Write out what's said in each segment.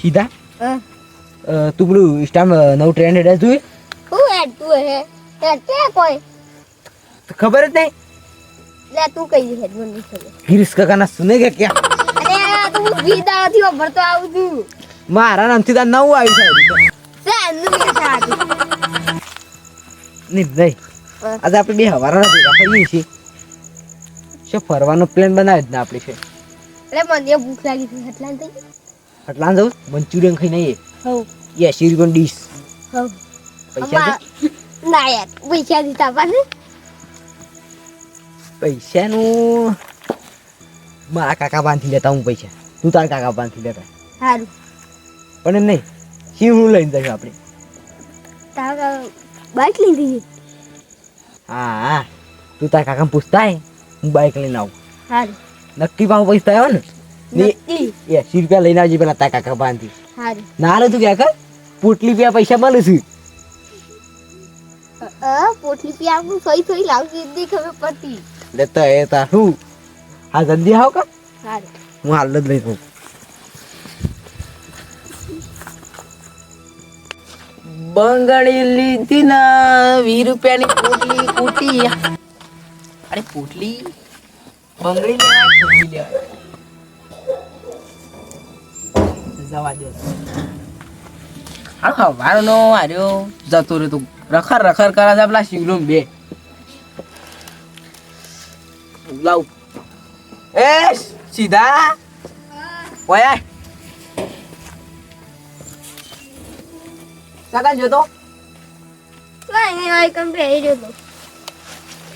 સીધા? તું પેલું ઇન્સ્ટામાં નવું ટ્રેન્ડ હેડે જોયું? શું હેડ તું હે? તે કોઈ? ખબર જ નહીં. લે તું કઈ હેડ મને ખબર. ગિરીશ કાકાના સુને કે કે અરે તું ગીદાથી ભરતો આવું છું. મારા નામથી તાર નવું આવી છે. ચાંદનું કે હતું નહીં નહીં. આજે આપણે બે હવારા નથી ફરીએ છીએ. શું ફરવાનો પ્લાન બનાવ્યો જ ને આપણે છે. એટલે મને ભૂખ લાગી હતી એટલા થઈ આટલા જવું મંચુરિયન ખાઈ નહીં હવ એસી રૂપિયાની ડીશ? પૈસા ના યાર પૈસા દીધા પાને પૈસાનું? મારા કાકા બાંધી લેતા હું પૈસા. તું તારા કાકા પાસેથી લેતા. સારું પણ એમ નહીં શીવડું લઈને જઈશું આપણે? તારા બાઈક લીધી હા હા. તું તારા કાકાને પૂછતા હે બાઈક લઈને આવું. સારું નક્કી પાઉં પૈસા આવ્યો ને? એસી રૂપિયા લઈને આવજે પેલા તારા કાકા બાંધી. ના લે તું ક્યાં પોટલી રૂપિયા પૈસા મળે છે. પોટલી પી આપણું સોઈ સોઈ લાવજે દી ખબર પડતી. લેતા એ તા હું હા જલ્દી આવ કા? હું હાલ જ લઈ જઉં. બંગડી લીધી ના વીસ રૂપિયાની પોટલી કૂટી અરે પોટલી? બંગડી લેવાય પોટલી જવા દે. હા નો આર્યો. જતો રહ્યો તું રખર રખર કરા છે પેલા શિવલો બે. લાવ. એ સીધા? ઓય. કાકા જોતો?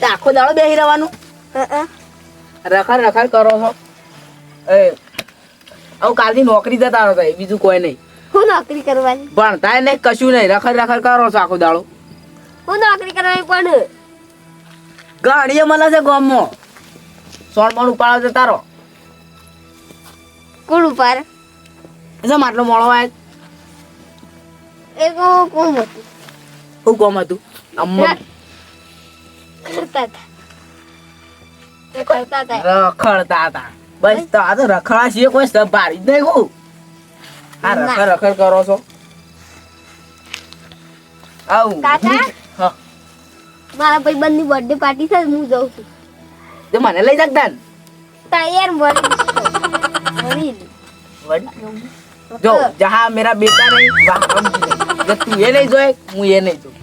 આખો દાડો બેસી રહેવાનું? અ રખડ રખડ કરો છો. એ આવું કાલથી નોકરી જતા રહો ભાઈ બીજું કોઈ નહીં. હું નોકરી કરવાની? ભણતા નહીં કશું નહીં રખડ રખડ કરો છો આખો દાડો. હું નોકરી કરવાની પણ. ગાડીએ મળે છે ગામમાં. સોણ ઉપાડો જતા રહો. કોણ ઉપાર એટલે માટલો મોડો આવે એ કોમ હતું? હું કોમ હતું? અમ્મા. કરતા હતા. રખડતા હતા. બસ તો આ તો રખડા છીએ કોઈ સંભાળી જ નહીં હું. આ રખડ રખડ કરો છો. આવું. કાકા? હા. મારા ભાઈબંધની બર્થડે પાર્ટી છે હું જઉં છું. તે મને લઈ ને તૈયાર મળી જો જહા મેરા બેટા નહીં. વાહમ જો તું એ નહીં જોય હું એ નહીં જોઉં.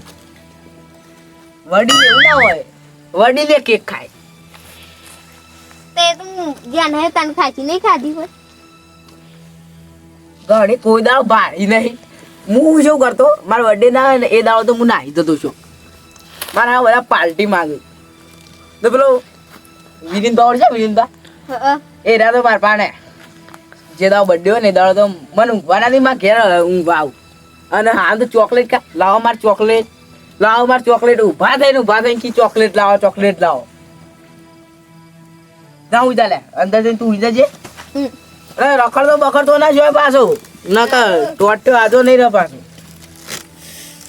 વડીલ એવું ના હોય. વડીલે કેક ખાય. તે તું જ્યાં નહીં તને ખાચી નહીં ખાધી હોય. ઘણી કોઈ દાવ ભાડી નહીં. હું શું કરતો? મારા બર્થડે ના ને એ દાડો તો હું નાહી જતો છું. મારા આ બધા પાર્ટી માંગે. તો પેલો વિરીન પાવર છે વિરીન બા એ રહ્યા તો માર પાને જે દાડો બર્થડે હોય ને એ દાડો તો મને ઊંઘવાના નહીં માં ઘેર ઊંઘવા આવું. અને હા તો ચોકલેટ કા લાવો માર ચોકલેટ. લાવો માર ચોકલેટ. ઊભા થઈને ઊભા થઈને કી ચોકલેટ લાવો ચોકલેટ લાવો. ના ઉજા લે. અંદર જઈને તું ઉઈ જે. અરે રખડતો બખડતો ના જોય પાછો. ના તો ટોટ્યો આજો નહીં રહે પાછો.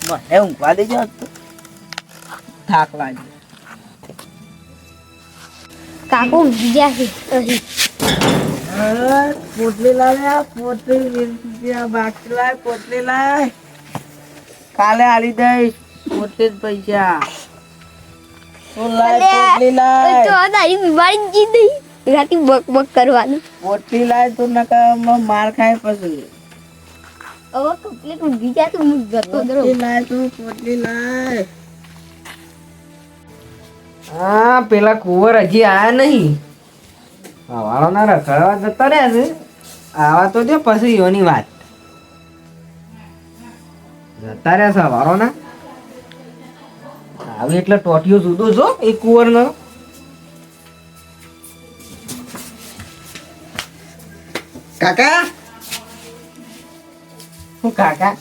મને ઊંઘવા દેજો થાક લાગે. કાકો ગયા છે અહીં. પોટલી લાવે પોટલી રૂપિયા બાકી લાય પોટલી લાય કાલે આલી દઈશ પોતે જ પૈસા. તું લાય અલ્યા, પોટલી એ તો તારી બીમારી જી નહીં. રાતી બક બક કરવાનું. પોટલી લાય તું નકર માર ખાય પછી. હવે કમ્પ્લીટ ઊંઘી ગયા તો હું જતો જ પોટલી લાય તું પોટલી લાય. હા પેલા કુંવર હજી આયા નહીં. હવાળો ના રખડવા જતા રહ્યા છે. આવા તો દે પછી યોની વાત. જતા રહ્યા છે હવાળો ના. આવી એટલે ટોટીઓ જુદો છો એ કુંવર નો કાકા? શું કાકા?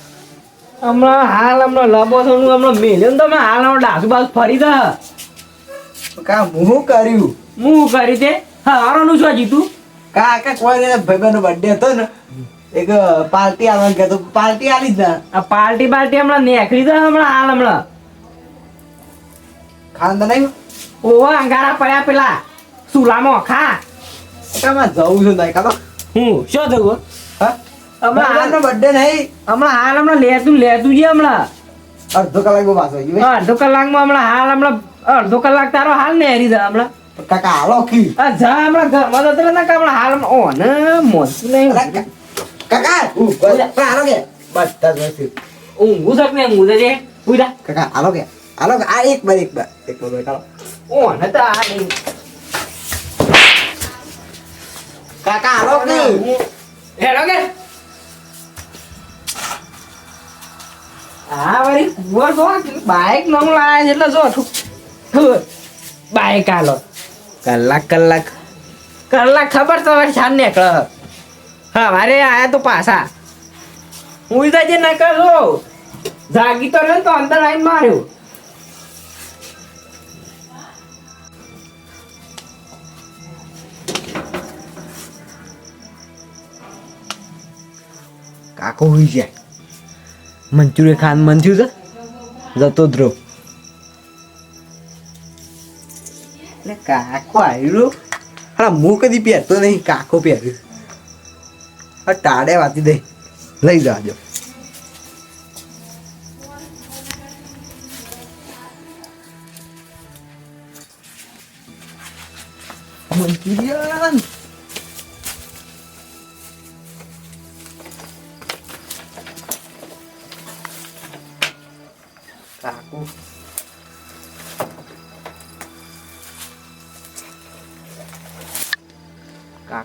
હમણાં હાલ હમણાં લબો છો હું હમણાં મેલ્યો ને તમે હાલ હમણાં ડાસુ બાસુ ફરી દે કા હું કર્યું? હું કરી દે હવારોનું શું જીતું કાકા કોઈ ને ભાઈબંધ નો બર્થડે હતો ને. એક પાર્ટી આવવાનું કહેતો પાર્ટી આલી જ ના. આ પાર્ટી પાર્ટી હમણાં નેકળી દે હમણાં હાલ હમણાં. ખાંદા નહીં ઓવા અંગારા પડ્યા પેલા. સુલામાં ખા. કામાં જવું છું નહીં હું? શું થયું હા? હમણાં ભાઈબંધનો હાલ- birthday નહીં? હમણાં હાલ હમણાં લેતું લેતું છે હમણાં. અડધો કલાકમાં પાછો ગયો. અડધો કલાકમાં હમણાં હાલ હમણાં અડધો કલાક તારો હાલ ને હેરી જા હમણાં. કાકા હાલો કી આ જા હમણાં ઘરમાં જતો રહે ને હમણાં હાલ ઓ ને મોનતું નહીં કાકા! બસ, હાલો કે? બધા જ વ્યવસ્થિત. ઊંઘું શક ને ઊંઘું છે પૂરા કાકા હાલો કે? હાલો આ એક બાર એક બાર. એક બાર બેઠા ઓ ને તો આ નહીં કાકા હાલો કે હેડો કે? હા વળી કુંવર જો બાઈક નવું લાયા છે એટલે જો. બાઈક હાલો. કલાક કલાક. કલાક ખબર તો વળી છાન નીકળે. હા મારે આયા તો પાછા. હું ઇધર જે ના કરો જાગી તો રહ્યો તો અંદર આવીને માર્યો. કાકો હોઈ જાય મંચુરિયન ખાન મન થયું છે જતો જ રહો એટલે કાકો આવ્યો હા હું કદી પહેરતો નહીં કાકો પહેર્યું હા ટાળે વાતી દઈ લઈ જાજો મંચુરિયન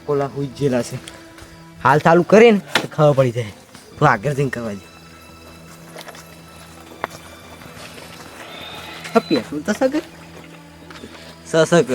કાકોલા હુઈ જેલા છે. હાલ ચાલુ કરે ને તો ખબર પડી જાય. તું આગળ જઈને કરવા હા, પેલું તો સગર. સસક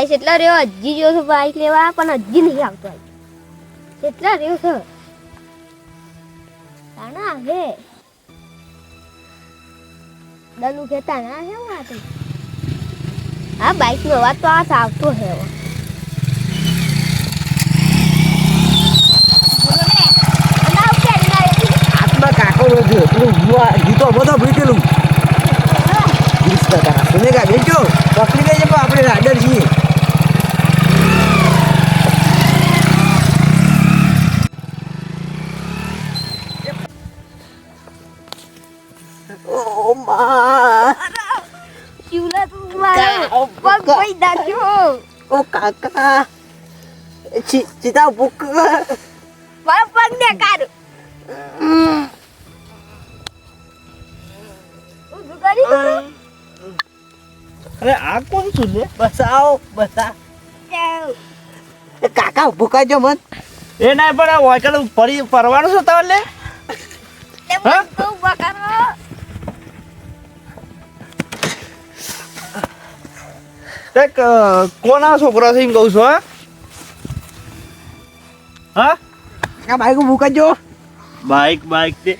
આ એટલા રહ્યો હજી જો છે બાઇક લેવા પણ હજી નહીં આવતો આ. કેટલા રહ્યો છે? તાણા હે દનુ કે તાના હે વાત હા બાઈક નો અવાજ તો આ આવતો હે કાકો ગીતો બધો ભીટેલું વીસ ટકા સુનેગા બેચો પકડી લેજે પણ આપણે કાકા ચી ચીતા ભૂખ પગ ને કરી. અરે આ કોણ છું ને બસાઓ બસા જાઉં. કાકા ભૂકાજો મન એ ના પણ આ વાયકલ ફરી ફરવાનું છે તમારે લે એક કોના છોકરા છે એમ કહું છું હા હા કાકા બાઈક ભૂકાજો બાઈક બાઈક તે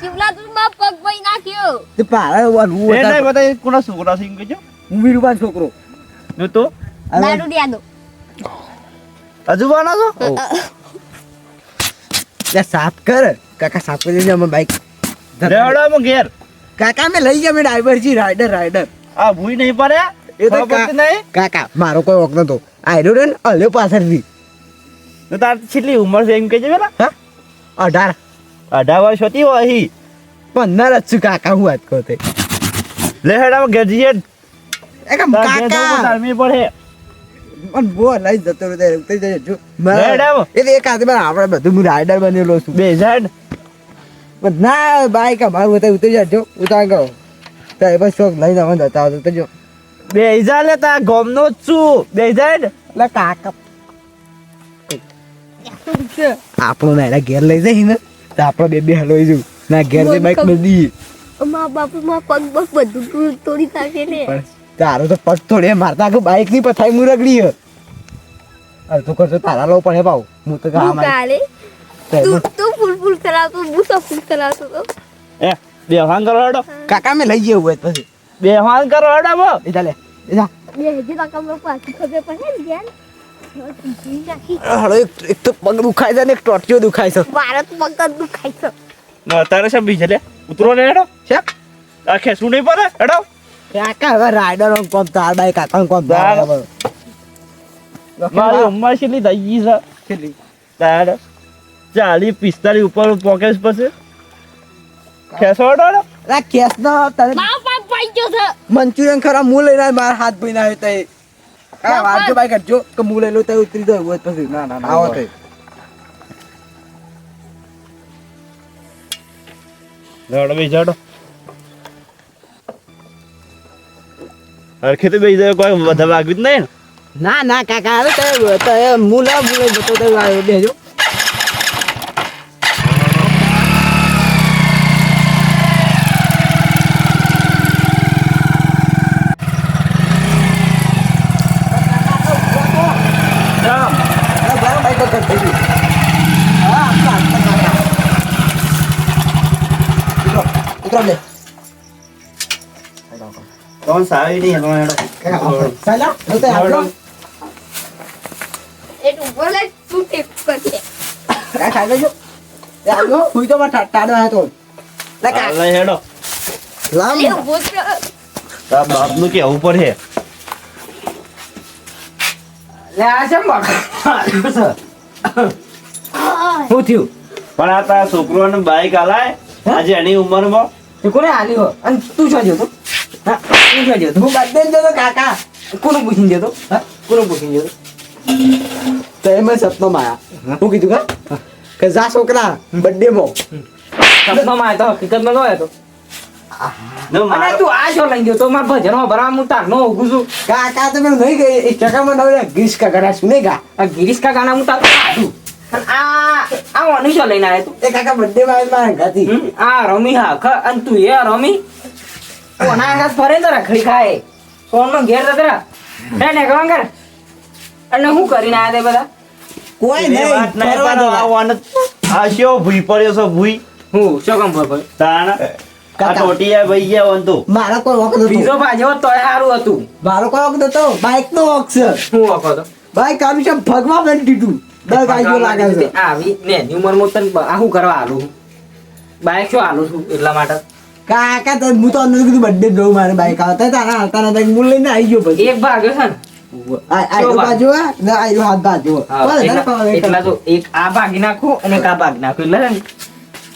શિવલા તું મારો પગ ભાઈ નાખ્યો તે પારા હું એ નહીં બધા કોના છોકરા છે એમ કહેજો હું વીરુબાન છોકરો ને તો હજુ બનો છો લે સાફ કર કાકા સાફ કરી દેજે અમે બાઈક રેવડામાં ઘેર કાકા મેં લઈ ગયા મેં ડ્રાઈવર છી રાઈડર રાઈડર આ ભૂઈ નહીં પડ્યા એ તો નહીં? કાકા મારો કોઈ વખત નતો. આયરો રે ને અલ્યો પાછળથી તો તાર કેટલી ઉંમર છે એમ કહેજે પેલા. હા? અઢાર. અઢાર વર્ષ હતી હોય અહીં. પંદર જ છું કાકા હું વાત કહું તે. લે હેડા ગ્રેજ્યુએટ એકમ કાકા. તારમી પડે. પણ બો જતો રે તે ઉતરી જજો જો. મેડમ. એ એક પણ આપણે બધું હું રાઈડર બનેલો છું. બે હજાર પણ ના બાઈક અમારું ઉતરી જજો. ઉતાર ગયો તો એ બસ શોખ લઈ જવાનું જતા હતો તો જો. બે હજાર લે તા ગોમનો જ છું. બે હજાર એટલે કાકા. આપણો ના એના ઘેર લઈ જઈ ને તો આપણો બે બે હલવાઈ જવું. ના ઘેરથી બાઈક બધી મા બાપુ માં પગ બગ બધું તું તોડી નાખે ને. તારો તો પગ થોડે મારતા આખું બાઈકની પથાઈ હું રગડી અરે અડધો ખર્ચો તારા લો પણ હે ભાવ હું તો ગામ તું તું ફૂલ ફૂલ કરાવતો હું તો ફૂલ કરાવતો તો. એ બે હાન કરો હડો. કાકા મેં લઈ જવું હોય પછી. બે હાન કરો હડો બો. એ ચાલે એ બે હજી તો કમરો પાછી ખબર પડે ધ્યાન હળો એક એક તો પગ દુખાય છે ને એક ટોટિયો દુખાય છે. મારો પગ જ દુખાય છે. તારે શું બીજે લે ઉતરો ને હેડો. છે? આ ખેસું નહીં પડે હેડો. કાકા હવે રાઈડર કોમ તાર બાઈ કાકા કોમ તાર. મારી ઉંમર કેટલી થઈ ગઈ છે? કેટલી? તાર ચાલીસ પિસ્તાલીસ ઉપર પોકેટ પછી. કેસ નો તને મારો પગ ભાઈ ગયો છે. મંચુરિયન ખરા હું લઈને મારા હાથ ભાઈ ના આવ્યો તઈ બાઈક કરજો કે હું લઈ લો તો ઉતરી દો હોય તો પછી. ના આવો તઈ. હરખે તો બેસી જાય કોઈ બધા વાગ્યું જ નહીં ના. ના કાકા હવે તો તો એ હું લે હું લઈ જતો તો બેજો ઉતરો લે કોણ સાવી નહીં હેડો હેડો સાલા તો તે આપજો એ ઊભો લે તું ટેપ કરજે કાકા ખાઈ લેજો એ આવજો હુઈ તો માં ટાડો આયો તો લે કાકા હાલે હેડો લામ એ ઊભો છે તાર બાપનું કેવું પડે છે શું થયું પણ આ તારા છોકરોને બાઈક આલાય આજે એની ઉંમરમાં તે કોને હાલ્યો હો અને તું શું તું હા શું હું બર્થડે જતો કાકા કોનું પૂછીને જતો હા કોનું પૂછીને જતો તો એમાં સપનો માયા હું કીધું કા કે જા છોકરા બર્થડે માં સપનામાં આવ્યો તો હકીકતમાં ન આવ્યો તો ને અને તું આ શું લઈ ગયો તો મારા ભજનમાં ભરવા હું તારનો ઊભું છું કાકા તમે નહીં ગઈ એક ચકામાં નવરે ગીસ કાકા નહીં ગા ગિરીશ કાકાના હું તાર કાઢું આ આ ઓની શું લઈને આવ્યો તું એ કાકા બર્થડે માં આવીને મારા ઘાતી આ રમી હા ખ અને તું એ રમી કોના આગળ ફરે તો રખડી ખાય. સોનનો ઘેર જતરા હે ને કર અને હું કરીને આયા તે બધા? કોઈ નહીં ફરવા પણ જતા. આ વાન- ભૂઈ પડ્યો છે ભૂઈ? હું? શું કામ પર પર તાણ? આ કાકા. ભાઈ ગયા હોન મારો કોઈ વખત બીજો હતો તોય સારું હતું. મારો કોઈ વખત હતો. બાઈક નો વખત છે હું વખત તો. બાઈક આવી છે ભગવા બેન દીધું. દર ગાડીઓ લાગે છે. આવી ને આ શું કરવા શું હાલું છું એટલા માટે? કાકા તો હું તો અંદર કીધું બર્થડે જોઉં મારે બાઈક આવતા તારા હાલતા નતા હું લઈને આવી ગયો પછી. એક ભાગ?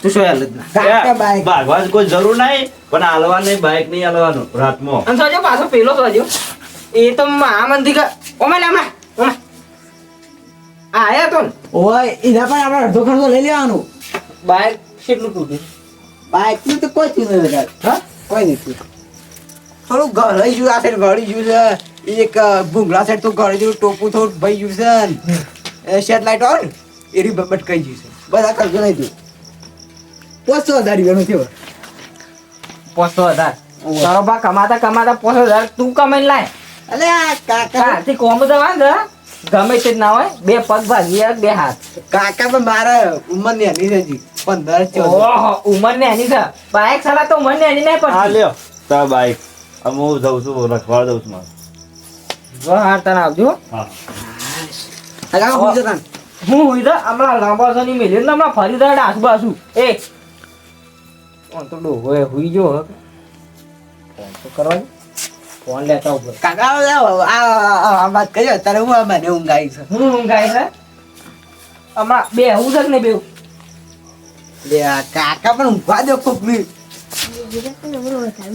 તો છે તું એ તો કા ઓમે આયા તો ઓય એના પણ આપણે અડધો ખર્ચો લઈ લેવાનો. બાઈક કેટલું તૂટ્યું બાઈકનું તો કોઈ થયું નથી કાકા. હા? કોઈ નથી થોડું ગળી ગયું આ સાઈડ ગળી ગયું છે. એક ભૂંગળા સાઈડ તો ઘડી ગયું ટોપું થોડું ભાઈ ગયું છે. શેડ સેટેલાઇટ ઓન ને એ રી બટકાઈ ગયું છે. બધા કરજો નહીં થયું પોસ્તો હજાર રૂપિયાનો થયો. પોસો હજાર. તારો બા કમાતા કમાતા પોસો હજાર તું કમાઈને લાય. અલે આ કાકા થી કોમ તો વાંધો ગમે તે જ ના હોય બે પગ ભાગી બે હાથ. કાકા પણ મારા ઉંમરની હજી. પંદર ઓહો ઉંમર ને એની છે. બાઈક સાલા તો ઉમર ને એની નહીં હા પડતી લ્યો. તાર બાઈક. હવે હું જઉં છું રખવાડ દઉં છું મારું. જો હાર તને આવજો હા. જતા હું હોય તો હમણાં લાંબા છે ની મિલિયન હમણાં ફરી દે ડાસ બાસુ એ. ફોન તો ડોહો એ હુઈ જો ફોન તો કરવા ફોન લેતા ઉપર કાકા આ વાત કરી અત્યારે હું આ મને ઊંઘ આવી છે. હું ઊંઘાય છે? હમણાં બે હું છે ને નહીં બે? લે આ કાકા પણ ઊંઘવા દો કોકની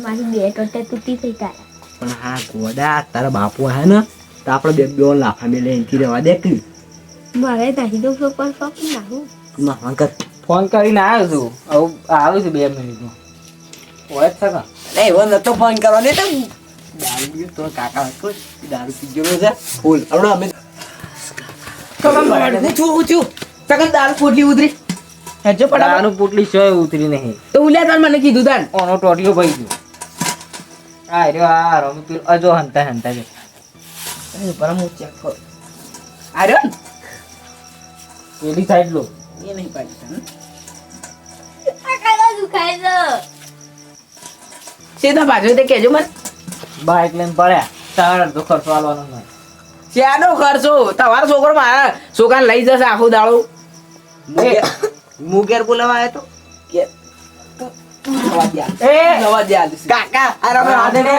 મારી બે. ટોટે તૂટી થઈ તારા પણ હા ગોડા તારા બાપુ હે ને તો આપણે બે બે લાફા મેલે એનથી રહેવા દે કે. મારે નહીં તો પણ શોખ નાખું ના કર. ફોન કરીને આવ્યો છું. હવે આવ્યું છું બે મિનિટમાં હોય જ છે કાં? અરે એવો નતો ફોન કરવાનો ને તો દારૂ પીયો તો કાકા હતો જ. દારૂ પી ગયો છે. ફૂલ. હમણાં અમે કમમ ભરાડે. ને છું છું. સગન દારૂ પોટલી ઉતરી હેજો પડા આનું પોટલી સોય ઉતરી નહીં. તો ઉલ્યા તાર મને કીધું તાન. ઓનો ટોટિયો ભઈ ગયો. આ રહ્યો આ રમ પીલ અજો હંતા હંતા જે એ પરમ હું ચેક કર. પેલી સાઈડ લો. એ નહીં પાડી તને. આ કાકા દુખાય છે સીધા બાજુ તે કેજો મને. બાઈક લઈને પડ્યા. તાર અડધો ખર્ચો આલવાનો નહીં શેનો ખર્ચો? તમારો છોકરો મારા છોકરાને લઈ જશે આખો દાડો. હું ઘેર બોલાવા આવ્યો તો? કે દે દે. કાકા હાથે ને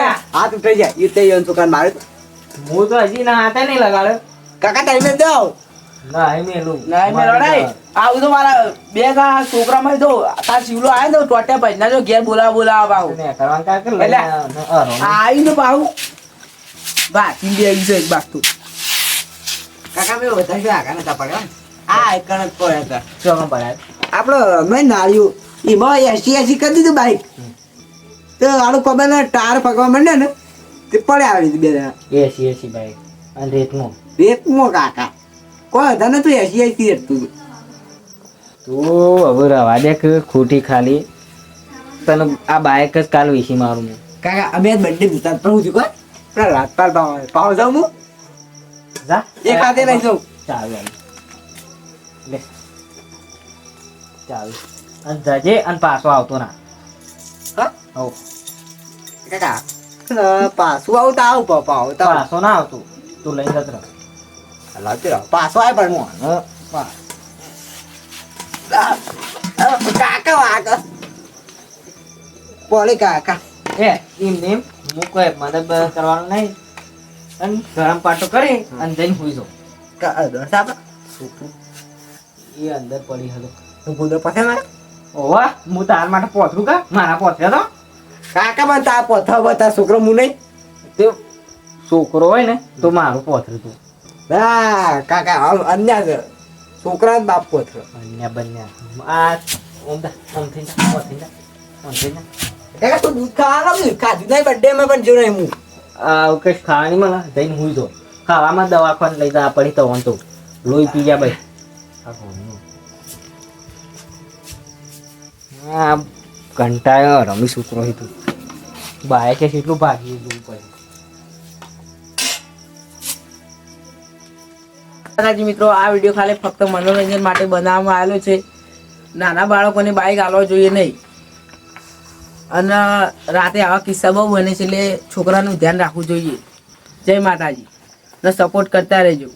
ઉઠાઈ જાય. એ તે યન મારે હું તો હજી ના હાથે નહીં લગાડ્યો. કાકા ટાઈમે જાઓ ના એ મેલું. ના એમ લડાઈ આવું તો મારા બે ગા છોકરામાં તો તાર શિવલો આવ્યો તો ટોટે ભજના જો ઘેર બોલાવા બોલાવા ને. આવી તો પાહુ. બાકી બે આવી છે એક બાક તું. કાકા મેં વધારે આગળ નતા પડ્યો એકણ જ પડ્યા હતા. ચોકમ પડાય. આપણો મેં નાળ્યું એમાં એસી એસી કરી દીધું બાઈક. તો આડું ને ટાર પકવા માંડે ને તે પડે આવી બે જણા. AC AC bike. અને રેતમો. રેતમો કાકા. કોઈ હતા ને તું એસી એસી હતું. તું હવે રવા દે કે ખોટી ખાલી. તને આ બાઈક જ કાલ વિશે મારું હું કાકા અમે બંને ભૂતા પણ હું કોઈ? પેલા રાજપાલ પાવ ભાવ જાઉં હું? જા. એક હાથે લઈ જાઉં. આવી લે. ચાલ. અને જજે અને પાછો આવતો ના. હા? હવ. પાછું આવું તો આવું પપ્પા આવું તો પાછો ના આવતો. તું લઈને જત રહ. લાવતી રહો પાછો આવે પણ હું કાકા વાકા પોળી કાકા. એ એમ નેમ હું કોઈ મદદ કરવાનું નહીં. અને ગરમ પાટો કરી અને જઈને સુઈ જાઉં. આપા? એ અંદર પડી હતો હું ભૂલો પાસે ના? ઓવા હું તાર માટે પોથરું કા? મારા પોથરે તો. કાકા પણ તા પથા બતા છોકરો હું નહીં. તે છોકરો હોય ને તો મારું પોથરું તું. ના કાકા અન્યા છે છોકરા બાપ પથરો અન્યા બન્યા. આ ઓમ દા ઓમ થઈ જા ઓમ થઈ જા ઓમ થઈ જા. કાકા તું દૂધ ખાવા ખાધું નહીં બર્થડે માં પણ જો નહીં હું આ કઈ ખાવાની મને જઈને હું જો ખાવામાં દવાખાને લઈ જા પડી તો તો. લોહી પી જા ભાઈ. આ કોનું? આ કંટાળ્યો, રમી સૂત્રો હતું બાય કે કેટલું ભાગી જવું પછી. મિત્રો, આ વીડિયો ખાલી ફક્ત મનોરંજન માટે બનાવવામાં આવેલો છે. નાના બાળકોને બાઇક આલવા જોઈએ નહીં. અને રાતે આવા કિસ્સા બહુ બને છે, એટલે છોકરાનું ધ્યાન રાખવું જોઈએ. જય માતાજી. ને સપોર્ટ કરતા રહેજો.